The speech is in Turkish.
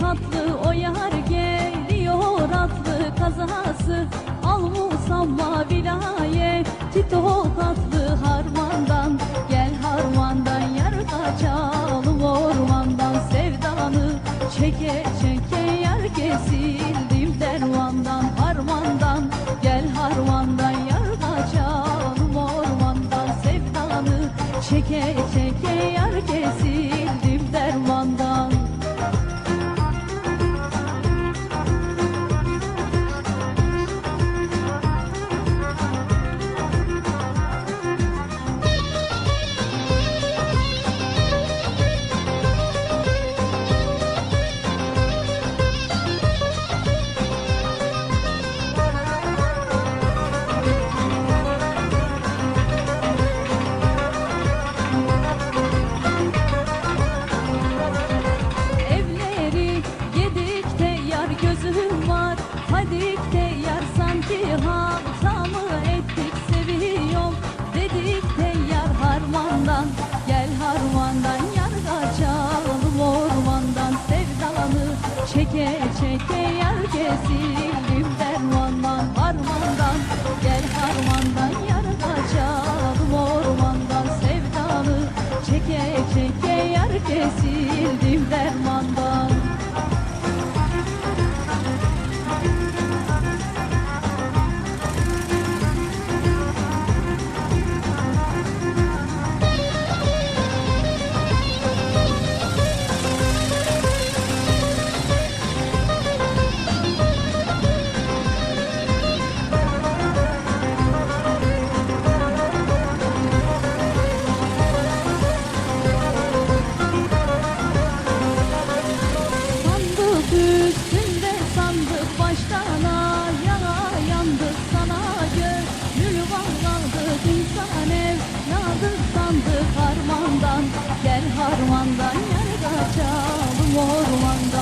katlı o yar geliyor atlı kazası. Al musamma vilaye Tito tatlı harmandan. Gel harmandan yar kaçalım ormandan. Sevdanı çeke çeke yar kesildim dermandan Harmandan. Gel harmandan yar kaçalım ormandan. Sevdanı çeke çeke yar kesildim dermandan. Çeke çeke yar kesildim kaçalım ormandan Sevdanı çeke